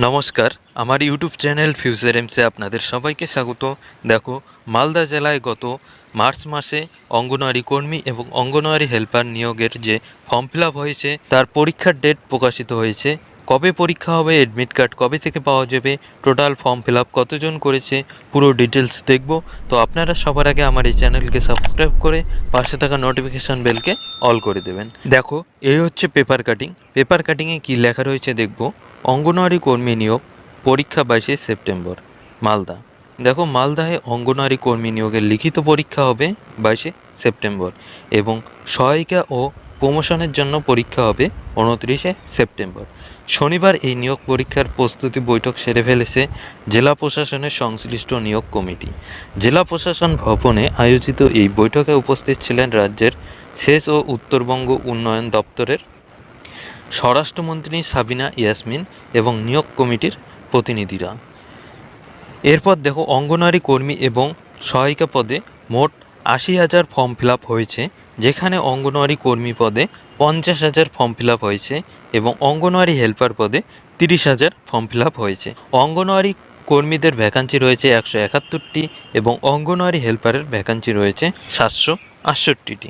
নমস্কার, আমার YouTube channel future এমসে আপনাদের সবাইকে স্বাগত। দেখো, মালদা জেলায় গত মার্চ মাসে অঙ্গনওয়াড়ি কর্মী এবং অঙ্গনওয়াড়ি হেল্পার নিয়োগের যে ফর্ম ফিল হয়েছে, তার পরীক্ষার ডেট প্রকাশিত হয়েছে। কবে পরীক্ষা হবে অ্যাডমিট কার্ড কবে থেকে পাওয়া যাবে টোটাল ফর্ম ফিল আপ কতজন করেছে, পুরো ডিটেলস দেখব। তো আপনারা সবার আগে আমার এই চ্যানেলকে সাবস্ক্রাইব করে পাশে থাকা নোটিফিকেশান বেলকে অল করে দেবেন। দেখো, এই হচ্ছে পেপার কাটিং পেপার কাটিংয়ে কী লেখা রয়েছে দেখব। অঙ্গনওয়াড়ি কর্মী নিয়োগ, পরীক্ষা বাইশে সেপ্টেম্বর, মালদা। দেখো, মালদায় অঙ্গনওয়াড়ি কর্মী নিয়োগের লিখিত পরীক্ষা হবে বাইশে সেপ্টেম্বর এবং সহায়িকা ও প্রমোশনের জন্য পরীক্ষা হবে উনত্রিশে সেপ্টেম্বর। শনিবার এই নিয়োগ পরীক্ষার প্রস্তুতি বৈঠক সেরে ফেলেছে জেলা প্রশাসনের সংশ্লিষ্ট নিয়োগ কমিটি। জেলা প্রশাসন ভবনে আয়োজিত এই বৈঠকে উপস্থিত ছিলেন রাজ্যের শেষ ও উত্তরবঙ্গ উন্নয়ন দপ্তরের স্বরাষ্ট্রমন্ত্রী সাবিনা ইয়াসমিন এবং নিয়োগ কমিটির প্রতিনিধিরা। এরপর দেখো অঙ্গনওয়াড়ি কর্মী এবং সহায়িকা পদে মোট আশি হাজার ফর্ম ফিল হয়েছে। যেখানে অঙ্গনওয়াড়ি কর্মী পদে পঞ্চাশ হাজার ফর্ম ফিল হয়েছে এবং অঙ্গনওয়াড়ি হেল্পার পদে তিরিশ হাজার ফর্ম ফিল হয়েছে। অঙ্গনওয়াড়ি কর্মীদের ভ্যাকান্সি রয়েছে একশো একাত্তরটি এবং অঙ্গনওয়াড়ি হেল্পারের ভ্যাকান্সি রয়েছে সাতশো আটষট্টিটি।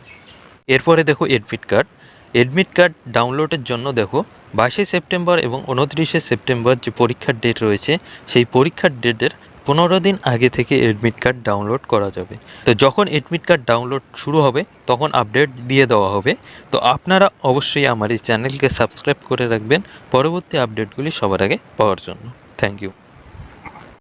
এরপরে দেখো এডমিট কার্ড এডমিট কার্ড ডাউনলোডের জন্য দেখো বাইশে সেপ্টেম্বর এবং উনত্রিশে সেপ্টেম্বর যে পরীক্ষার ডেট রয়েছে, সেই পরীক্ষার ডেটের পনেরো দিন আগে থেকে অ্যাডমিট কার্ড ডাউনলোড করা যাবে। তো যখন অ্যাডমিট কার্ড ডাউনলোড শুরু হবে, তখন আপডেট দিয়ে দেওয়া হবে। তো আপনারা অবশ্যই আমার এই চ্যানেলকে সাবস্ক্রাইব করে রাখবেন। পরবর্তী আপডেটগুলি সবার আগে পাওয়ার জন্য। Thank you